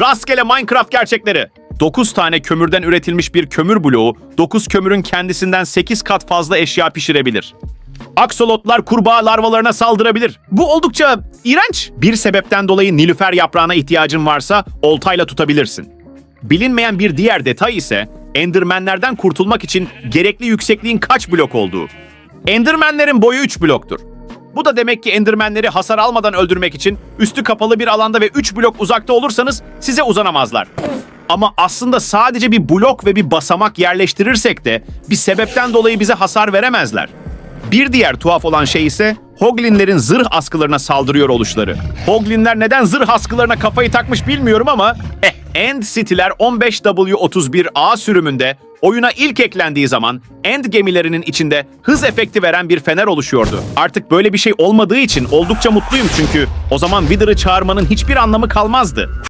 Rastgele Minecraft gerçekleri. 9 tane kömürden üretilmiş bir kömür bloğu 9 kömürün kendisinden 8 kat fazla eşya pişirebilir. Aksolotlar kurbağa larvalarına saldırabilir. Bu oldukça iğrenç. Bir sebepten dolayı nilüfer yaprağına ihtiyacın varsa oltayla tutabilirsin. Bilinmeyen bir diğer detay ise Endermenlerden kurtulmak için gerekli yüksekliğin kaç blok olduğu. Endermenlerin boyu 3 bloktur. Bu da demek ki Endermenleri hasar almadan öldürmek için üstü kapalı bir alanda ve 3 blok uzakta olursanız size uzanamazlar. Ama aslında sadece bir blok ve bir basamak yerleştirirsek de bir sebepten dolayı bize hasar veremezler. Bir diğer tuhaf olan şey ise Hoglinlerin zırh askılarına saldırıyor oluşları. Hoglinler neden zırh askılarına kafayı takmış bilmiyorum ama eh, End City'ler 15W31A sürümünde oyuna ilk eklendiği zaman End gemilerinin içinde hız efekti veren bir fener oluşuyordu. Artık böyle bir şey olmadığı için oldukça mutluyum çünkü o zaman Wither'ı çağırmanın hiçbir anlamı kalmazdı.